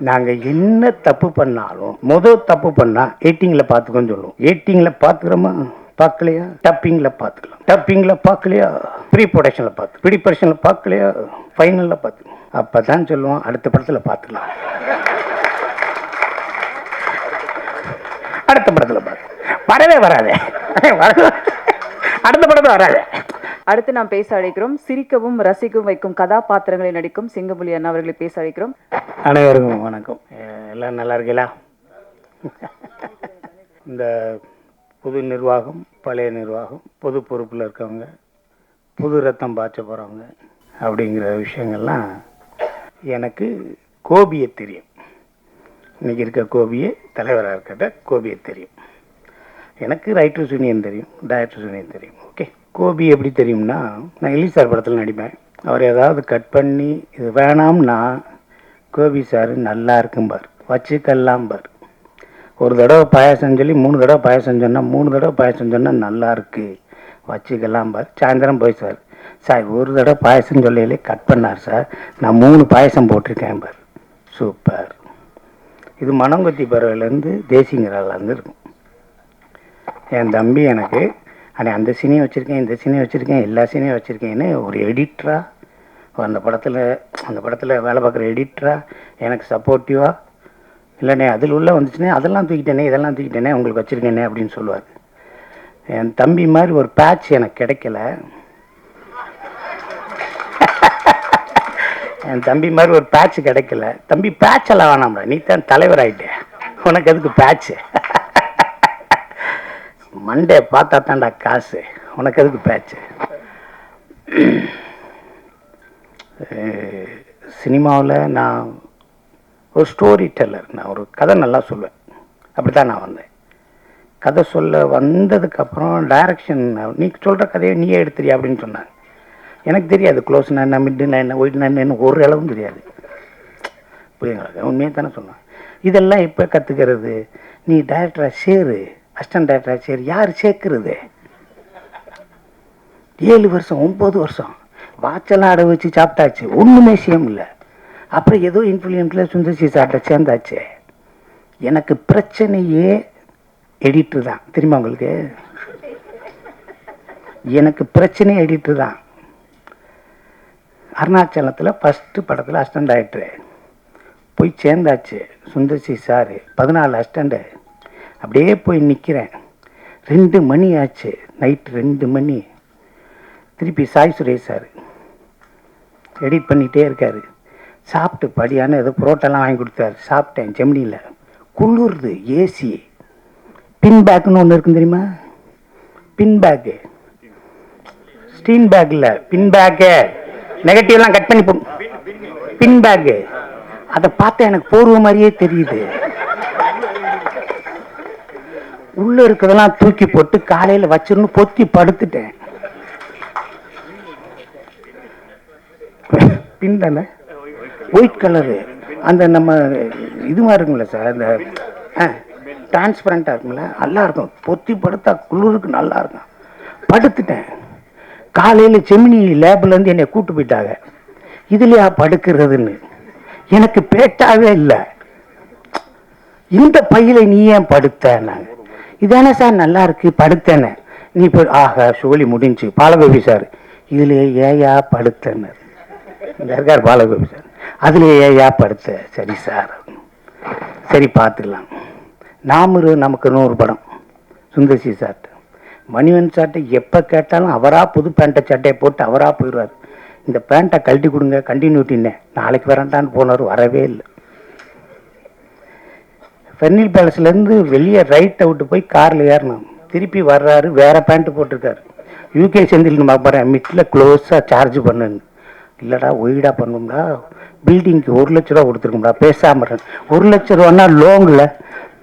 நாங்கள் என்ன தப்பு பண்ணாலும் முதல் தப்பு பண்ணால் எயிட்டிங்கில் பார்த்துக்கோன்னு சொல்லுவோம். எயிட்டிங்கில் பார்த்துக்கிறோமா? பார்க்கலையா? டப்பிங்கில் பார்த்துக்கலாம். டப்பிங்கில் பார்க்கலையா? ப்ரீ ப்ரொடக்ஷனில் பார்த்து ப்ரீ ப்ரொடக்ஷனில் பார்க்கலையா? ஃபைனலில் பார்த்து அப்போ தான் சொல்லுவோம் அடுத்த படத்தில் பார்த்துக்கலாம். அடுத்த படத்தில் பார்த்து வரவே வராதே. வரவே அடுத்த படத்தில் வராதே. அடுத்து நாம் பேச அழைக்கிறோம் சிரிக்கவும் ரசிக்கவும் வைக்கும் கதாபாத்திரங்களை நடிக்கும் சிங்கப்புலி அண்ணா அவர்களை பேச அழைக்கிறோம். அனைவருக்கும் வணக்கம். எல்லாம் நல்லா இருக்கீங்களா? இந்த புது நிர்வாகம் பழைய நிர்வாகம் பொது பொறுப்பில் இருக்கவங்க புது ரத்தம் பாய்ச்ச போகிறவங்க அப்படிங்கிற விஷயங்கள்லாம் எனக்கு கோபியை தெரியும். இன்றைக்கி இருக்க கோபியே தலைவராக இருக்கிறத கோபியை தெரியும். எனக்கு ரைட்டர்ஸ் யூனியன் தெரியும் டைரக்டர்ஸ் யூனியன் தெரியும். ஓகே கோபி எப்படி தெரியும்னா நான் எலி சார் படத்தில் நடிப்பேன். அவர் ஏதாவது கட் பண்ணி இது வேணாம்னா கோபி சார் நல்லா இருக்கும்பார். வச்சுக்கல்லாம்பார் ஒரு தடவை பாயாசம் சொல்லி மூணு தடவை பாயசம் சொன்னால் மூணு தடவை பாயசம் சொன்னால் நல்லா வச்சுக்கெல்லாம் வச்சுக்கலாம்பார். சாயந்தரம் போய் சார் சார் ஒரு தடவை பாயாசம் சொல்லையிலே கட் பண்ணார் சார். நான் மூணு பாயசம் போட்டிருக்கேன் பார் சூப்பர். இது மனங்கொத்தி பறவையிலேருந்து தேசிங்கராலேருந்து இருக்கும். என் தம்பி எனக்கு அண்ணே அந்த சீனையும் வச்சுருக்கேன் இந்த சீனையும் வச்சுருக்கேன் எல்லா சீனையும் வச்சுருக்கேன்னு ஒரு எடிட்டராக அந்த படத்தில் அந்த படத்தில் வேலை பார்க்குற எடிட்டராக எனக்கு சப்போர்ட்டிவாக இல்லைண்ணே அதில் உள்ள வந்துச்சுனே அதெல்லாம் தூக்கிட்டேனே இதெல்லாம் தூக்கிட்டேனே உங்களுக்கு வச்சுருக்கேனே அப்படின்னு சொல்லுவார். என் தம்பி மாதிரி ஒரு பேட்ச் எனக்கு கிடைக்கல. என் தம்பி மாதிரி ஒரு பேட்ச் கிடைக்கல. தம்பி பேட்ச் எல்லாம் வேணாம்டா நீ தான் தலைவர் ஆயிட்டே. உனக்கு அதுக்கு பேட்ச்சு மண்டே பார்த்தா தாண்டா காசு. உனக்கு எதுக்கு பேச்சு? சினிமாவில் நான் ஒரு ஸ்டோரி டெல்லர் நான் ஒரு கதை நல்லா சொல்லுவேன். அப்படி தான் நான் வந்தேன். கதை சொல்ல வந்ததுக்கப்புறம் டைரக்ஷன் நீ சொல்கிற கதையை நீயே எடுத்துறியா அப்படின்னு சொன்னாங்க. எனக்கு தெரியாது. க்ளோஸ்னா என்ன மிட்டுனா என்ன ஒயிட்னா என்ன ஒரு அளவும் தெரியாது. புரியுங்களா உண்மையாக தானே சொன்னான். இதெல்லாம் இப்போ கற்றுக்கிறது நீ டைரக்டராக சேரு. அசிஸ்டன்ட் டைரக்டராக சரி யார் சேர்க்கறது? ஏழு வருஷம் ஒம்பது வருஷம். வாட்செல்லாம் அடை வச்சு சாப்பிட்டாச்சு. ஒன்றுமே சேம் இல்லை அப்புறம் ஏதோ இன்ஃப்ளூயன்ஸில் சுந்தர்சி சாப்பிட்டா சேர்ந்தாச்சு. எனக்கு பிரச்சனையே எடிட்டர் தான். தெரியுமா உங்களுக்கு? எனக்கு பிரச்சனை எடிட்டர் தான். அருணாச்சலத்தில் ஃபஸ்ட்டு படத்தில் அஸ்டண்ட் ஆகிட்டு போய் சேர்ந்தாச்சு சுந்தர்சி சார். பதினாலு அஸ்டண்ட்டு அப்படியே போய் நிற்கிறேன் ரெண்டு மணி ஆச்சு. நைட்டு ரெண்டு மணி. திருப்பி சாய் சுரேஷ் சார் எடிட் பண்ணிகிட்டே இருக்கார். சாப்பிட்டு படியான ஏதோ புரோட்டெல்லாம் வாங்கி கொடுத்தாரு. சாப்பிட்டேன் ஜெமினியில். குளிருது ஏசி பின் பேக்குன்னு ஒன்று இருக்கும் தெரியுமா? பின் பேக்கு ஸ்டீன் பேக்கில் பின் பேக்கு நெகட்டிவ்லாம் கட் பண்ணி போ பின் பேக்கு அதை பார்த்தா எனக்கு போர்வ மாதிரியே தெரியுது. உள்ள இருக்கிறதெல்லாம் தூக்கி போட்டு காலையில வச்சிருந்து பொத்தி படுத்துட்டேன். பின் தானே ஒயிட் கலரு அந்த நம்ம இது மாதிரி இருக்குங்களா சார் அந்த டிரான்ஸ்பரண்டாக இருக்குங்களா நல்லா இருக்கும். பொத்தி படுத்தா குளிருக்கு நல்லா இருக்கும். படுத்துட்டேன். காலையில் செமினி லேப்லேருந்து என்னை கூட்டு போயிட்டாங்க. இதுலையா படுக்கிறதுன்னு. எனக்கு பேட்டாவே இல்லை. இந்த பையில நீ ஏன் படுத்தேன்னாங்க இதானே சார் நல்லா இருக்கு படுத்தேன்னு. நீ இப்போ ஆஹா சோழி முடிஞ்சு. பாலகோபி சார் இதுல ஏயா படுத்தேன்னு. இந்த இருக்கார் பாலகோபி சார். அதுல ஏயா படுத்த. சரி சார். சரி பார்த்துக்கலாம் நாமரு நமக்கு நூறு படம். சுந்தர்சி சார்ட்டு மணிவன் சார்ட்டை எப்போ கேட்டாலும் அவராக புது பேண்ட்டை சட்டையை போட்டு அவராக போயிடுவார். இந்த பேண்ட்டை கழட்டி கொடுங்க கண்டினியூட்டின்னே நாளைக்கு வரேன்டான்னு போனார் வரவே இல்லை. ஃபெர்னில் பேலஸ்லேருந்து வெளியே ரைட் அவுட்டு போய் காரில் ஏறணும். திருப்பி வர்றாரு வேற பேண்ட்டு போட்டிருக்காரு. யூகே செந்தில் நான் பார்க்குறேன் மிட்டில் க்ளோஸாக சார்ஜ் பண்ணுன்னு இல்லைடா ஒய்டா பண்ணும்டா. பில்டிங்க்கு ஒரு லட்ச ரூபா கொடுத்துருக்கோம்டா. பேசாமல் ஒரு லட்ச ரூபான்னா லோங்கில்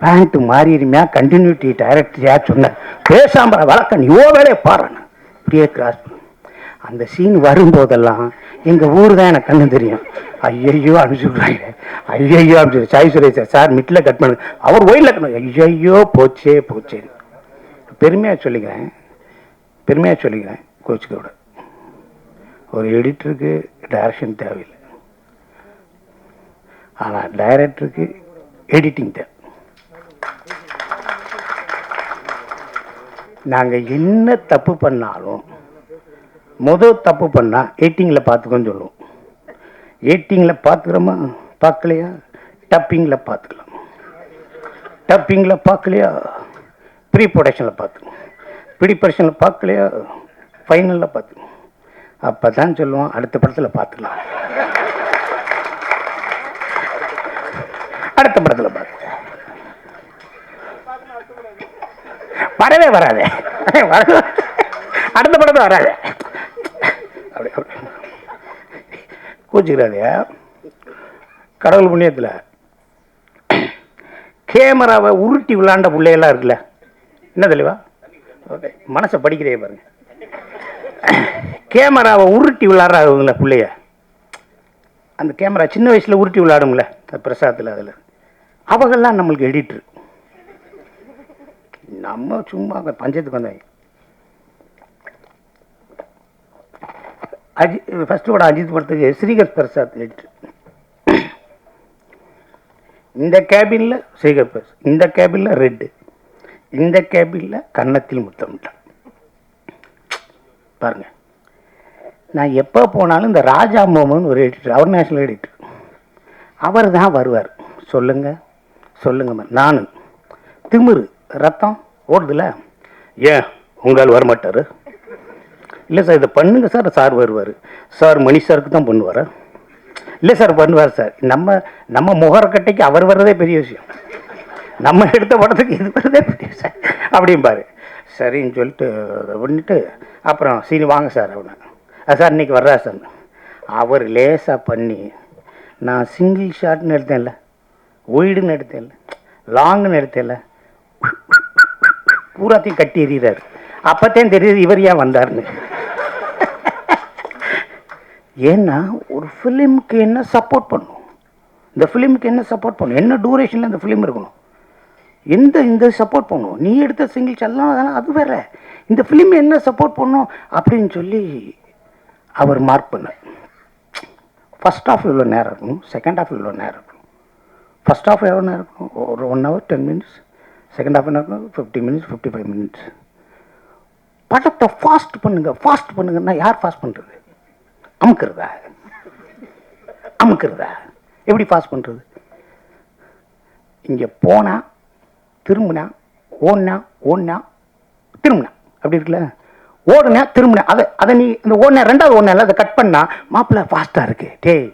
பேண்ட்டு மாறிடுமையா. கண்டினியூட்டி டைரக்டரியா சொன்னேன் பேசாம இரு, வழக்கம் நீ. வேலையை பாடுறேன் இப்படியே கிராஸ் அந்த சீன் வரும்போதெல்லாம் எங்கள் ஊர் தான் எனக்கு கண்ணு தெரியும். ஐயையோ அனுப்பிச்சுடுறாங்க ஐயையோ அனுப்பிச்சு சாய் சுரேஷா சார் மிட்டில் கட் பண்ணு. அவர் ஒயிலில் கட்டணும் ஐயையோ போச்சே போச்சே. பெருமையாக சொல்லிக்கிறேன். பெருமையாக சொல்லிக்கிறேன் கோச்சிக்கோட. ஒரு எடிட்டருக்கு டைரக்ஷன் தேவையில்லை. ஆனால் டைரக்டருக்கு எடிட்டிங் தேவை. நாங்கள் என்ன தப்பு பண்ணாலும் முதல் தப்பு பண்ணால் எடிட்டிங்கில் பார்த்துக்கோன்னு சொல்லுவோம். எயிட்டிங்கில் பார்த்துக்கிறோமா பார்க்கலையா டப்பிங்கில் பார்த்துக்கலாம் டப்பிங்கில் பார்க்கலையா ப்ரீ ப்ரொடக்ஷனில் பார்த்துக்கணும் ப்ரீ ப்ரொடக்ஷனில் பார்க்கலையா ஃபைனலில் பார்த்துக்கணும் அப்போ தான் சொல்லுவோம் அடுத்த படத்தில் பார்த்துக்கலாம் அடுத்த படத்தில் பார்த்து வரவே வராது. வரவே அடுத்த படத்தில் வராது அப்படி அப்படி கூச்சிக்கிறாதே கடவுள் புண்ணியத்தில். கேமராவை உருட்டி விளாண்ட பிள்ளையெல்லாம் இருக்குல்ல? என்ன தெளிவா? ஓகே மனசை படிக்கிறே பாருங்க. கேமராவை உருட்டி விளாட்றாங்கள பிள்ளைய. அந்த கேமரா சின்ன வயசில் உருட்டி விளாடும்ல அந்த பிரசாதத்தில் அதில். அவங்கெல்லாம் நம்மளுக்கு எடிட்ரு. நம்ம சும்மா பஞ்சத்துக்கு வந்தாங்க அஜித் ஃபஸ்ட்டு கூட அஜித் படத்துக்கு ஸ்ரீகர் பிரசாத் எடிட்டர் இந்த கேபினில் ஸ்ரீகர் பிரசாத் இந்த கேபினில் ரெட்டு இந்த கேபினில் கன்னத்தில் முத்தமிட்டான் பாருங்க. நான் எப்போ போனாலும் இந்த ராஜா மோமன் ஒரு எடிட்டர் அவர் நேஷனல் எடிட்டர் அவர் தான் வருவார். சொல்லுங்கள் சொல்லுங்க நான் திமிரு ரத்தம் ஓடுதுல? ஏன் உங்களால் வரமாட்டார்? இல்லை சார் இதை பண்ணுங்க சார் சார் வருவார். சார் மணி சாருக்கு தான் பண்ணுவார்? இல்லை சார் பண்ணுவார் சார். நம்ம நம்ம முகரக்கட்டைக்கு அவர் வர்றதே பெரிய விஷயம். நம்ம எடுத்த படத்துக்கு இது வர்றதே பெரிய விஷயம். அப்படிம்பாரு. சரின்னு சொல்லிட்டு அதை பண்ணிட்டு அப்புறம் சரி வாங்க சார் அவனை சார் இன்னைக்கு வர்றா சார். அவர் லேசாக பண்ணி நான் சிங்கிள் ஷாட்னு எடுத்தேன்ல. ஒய்டுன்னு எடுத்தேன்ல. லாங்குன்னு எடுத்தேன்ல. பூராத்தையும் கட்டி எறிகிறார். அப்போத்தேன் தெரியுது இவர் ஏன் வந்தார்னு ஏன்னா ஒரு ஃபிலிமுக்கு என்ன சப்போர்ட் பண்ணும்? இந்த ஃபிலிமுக்கு என்ன சப்போர்ட் பண்ணும்? என்ன டூரேஷனில் இந்த ஃபிலிம் இருக்கணும்? எந்த இந்த சப்போர்ட் பண்ணும்? நீ எடுத்த சிங்கிள்ஸ் எல்லாம் அதெல்லாம் அது வேற. இந்த ஃபிலிம் என்ன சப்போர்ட் பண்ணும்? அப்படின்னு சொல்லி அவர் மார்க் பண்ணார். ஃபஸ்ட் ஆஃப் இவ்வளோ நேரம் இருக்கணும். செகண்ட் ஆஃப் இவ்வளோ நேரம் இருக்கணும். ஃபர்ஸ்ட் ஆஃப் எவ்வளோ நேரம் இருக்கணும்? ஒரு one hour ten minutes second half என்ன இருக்கணும்? Fifty minutes fifty five minutes படத்தை ஃபாஸ்ட் பண்ணுங்கள் ஃபாஸ்ட் பண்ணுங்கன்னா யார் ஃபாஸ்ட் பண்ணுறது அமுக்கிறதா? அமுக்கிறதா? எப்படி பாஸ் பண்ணுறது இங்கே போனா திரும்பினா ஓடினா ஓடினா திரும்பினா. அப்படி இருக்குல்ல? ஓடுனா திரும்பினா. அதை அதை நீ இந்த ஓடினா ரெண்டாவது ஓடினா அதை கட் பண்ணா மாப்பிள்ளை ஃபாஸ்ட்டாக இருக்கு. டேய்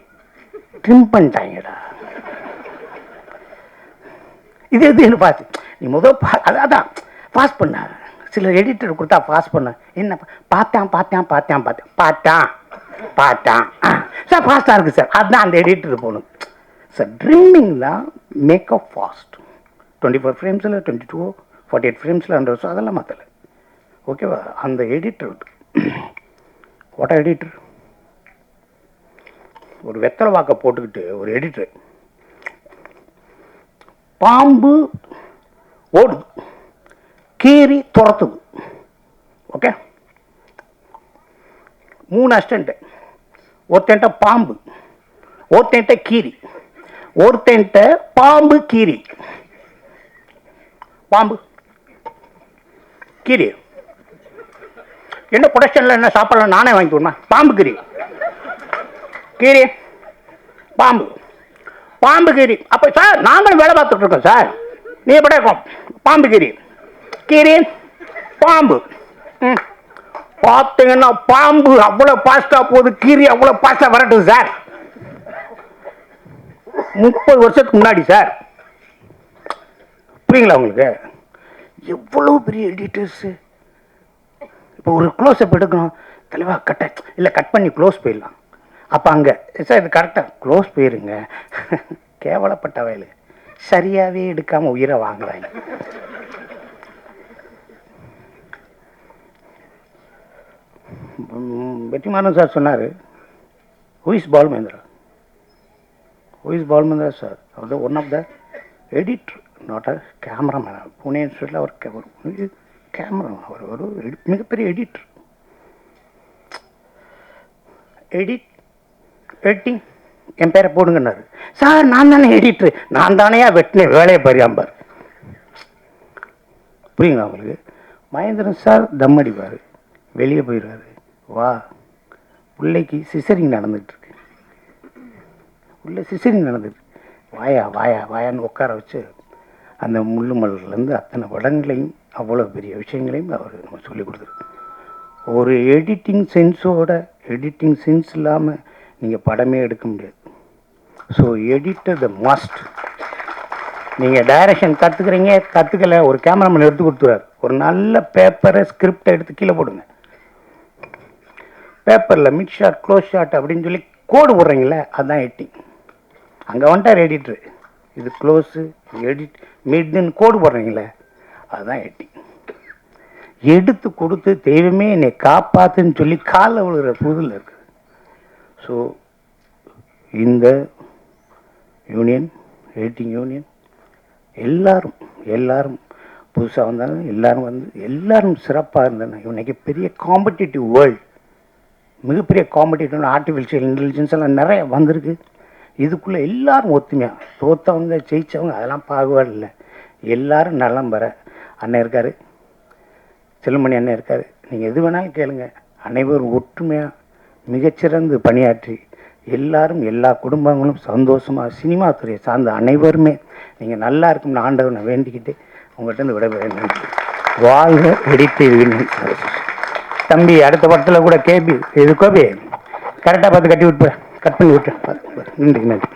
ட்ரிம் பண்ணிட்டாங்கடா. இது எதுன்னு பார்த்து நீ முதல் பா அதான். பாஸ் பண்ண. சில எடிட்டர் கொடுத்தா பாஸ் பண்ண. என்ன பார்த்தான் பார்த்தான் பார்த்தான் பார்த்தேன் பார்த்தான் பார்த்தான். சார் ஃபாஸ்ட்டாக இருக்குது சார். அதுதான் அந்த எடிட்டர் போகணும். சார் ட்ரிம்மிங்லாம் மேக்கப் ஃபாஸ்ட் டுவெண்ட்டி ஃபோர் ஃப்ரேம்ஸில் டுவெண்ட்டி டூ ஃபார்ட்டி எயிட் ஃப்ரேம்ஸில் ஹண்ட்ரட் அதெல்லாம் மாற்றலை ஓகேவா அந்த எடிட்டர் வாட் எடிட்டர் ஒரு வெத்தலை வாக்கை போட்டுக்கிட்டு ஒரு எடிட்டர் பாம்பு ஓடுது. கீறி துரத்துது. ஓகே மூணு அஸ்டண்ட்டு ஒருத்தன்ட்ட பாம்பு ஒருத்தன்ட்ட கீரி ஒருத்தன்ட்ட பாம்பு கீரி. பாம்பு கீரி. என்ன ப்ரொடக்ஷனில் என்ன சாப்பாடுலாம் நானே வாங்கி கொடுமா பாம்பு கீரி. கீரி பாம்பு. பாம்பு கீரி. அப்போ சார் நாங்களும் வேலை பார்த்துட்டு இருக்கோம் சார். நீ எப்படி இருக்கோம்? பாம்பு கீரி. கீரி பாம்பு. ம். பார்த்தீங்கன்னா பாம்பு அவ்வளோ பாஸ்டா போகுது கீரி அவ்வளோ பாஸ்டா வரட்டும் சார் முப்பது வருஷத்துக்கு முன்னாடி சார் புரியுங்களா உங்களுக்கு? எவ்வளோ பெரிய எடிட்டர்ஸு இப்போ ஒரு க்ளோஸ் அப் எடுக்கணும் தெளிவாக கட்ட இல்லை கட் பண்ணி க்ளோஸ் போயிடலாம். அப்போ அங்கே சார் இது கரெக்டாக க்ளோஸ் போயிருங்க. கேவலப்பட்ட வயலு. சரியாகவே எடுக்காமல் உயிரை வாங்குறாங்க. வெற்றிமாறன் சார் சொன்னார். Who is Bal Mahendra who is Bal Mahendra sir our one of the editor not a cameraman Pune இன்ஸ்டியூட்டில் அவர் ஒரு கேமரா அவர் ஒரு எடி- மிகப்பெரிய எடிட்டர் எடிட் எடிட்டிங் என் பேரை போடுங்கன்னாரு. சார் நான் தானே எடிட்டர் நான் தானேயா வெட்டினேன் வேலையை பரியாம்பார் புரியுங்களா அவங்களுக்கு மகேந்திரன் சார் தம் அடிப்பார். வெளியே போயிடுவார். வா. பிள்ளைக்கு சிசரிங் நடந்துகிட்ருக்கு. இருக்கு உள்ள சிசரிங் நடந்துட்டு வாயா வாயா வாயான்னு உட்கார வச்சு அந்த முள்ளு மலர்லேருந்து அத்தனை படங்களையும் அவ்வளோ பெரிய விஷயங்களையும் அவர் நம்ம சொல்லி கொடுத்துருக்கு ஒரு எடிட்டிங் சென்ஸோட எடிட்டிங் சென்ஸ் இல்லாமல் நீங்கள் படமே எடுக்க முடியாது. ஸோ எடிட்டர் த மஸ்ட் நீங்கள் டைரக்ஷன் கற்றுக்குறீங்க கற்றுக்கல ஒரு கேமராமேன் எடுத்து கொடுத்துறாரு ஒரு நல்ல பேப்பரை ஸ்கிரிப்டை எடுத்து கீழே போடுங்க. பேப்பரில் மிட் ஷாட் க்ளோஸ் ஷாட் அப்படின்னு சொல்லி கோடு போடுறீங்களே அதுதான் எடிட்டிங் அங்கே வந்துட்டார் எடிட்ரு இது க்ளோஸு எடிட் மிட்னு கோடு போடுறீங்களே அதுதான் எடிட்டிங் எடுத்து கொடுத்து தெய்வமே என்னை காப்பாத்துன்னு சொல்லி காலில் விழுகிற புதில் இருக்குது ஸோ இந்த யூனியன் எடிட்டிங் யூனியன் எல்லாரும் எல்லாரும் புதுசாக வந்தாலும் எல்லாரும் வந்து எல்லாரும் சிறப்பாக இருந்தாங்க இன்னைக்கு பெரிய காம்படிட்டிவ் வேர்ல்டு மிகப்பெரிய காம்படிட்டிவ் ஆர்டிஃபிஷியல் இன்டெலிஜென்ஸ் எல்லாம் நிறைய வந்திருக்கு. இதுக்குள்ளே எல்லோரும் ஒத்துமையாக தோத்தவங்க ஜெயித்தவங்க அதெல்லாம் பாகுபாடு இல்லை. எல்லாரும் நலம் பெற அண்ணன் இருக்கார். செல்லுமணி அண்ணன் இருக்கார். நீங்கள் எது வேணாலும் கேளுங்க. அனைவரும் ஒற்றுமையாக மிகச்சிறந்து பணியாற்றி எல்லாரும் எல்லா குடும்பங்களும் சந்தோஷமாக சினிமா துறையை சார்ந்த அனைவருமே நீங்கள் நல்லா இருக்கும்னு ஆண்டவனை வேண்டிக்கிட்டு உங்கள்கிட்ட இருந்து விடைபெற நன்றி. வாழ்க எடிட்டர் தம்பி அடுத்த படத்தில் கூட கேபி. இது கோபி? கரெக்டாக பார்த்து கட்டி விட்டு கட் பண்ணி விட்டு. நன்றி நன்றி.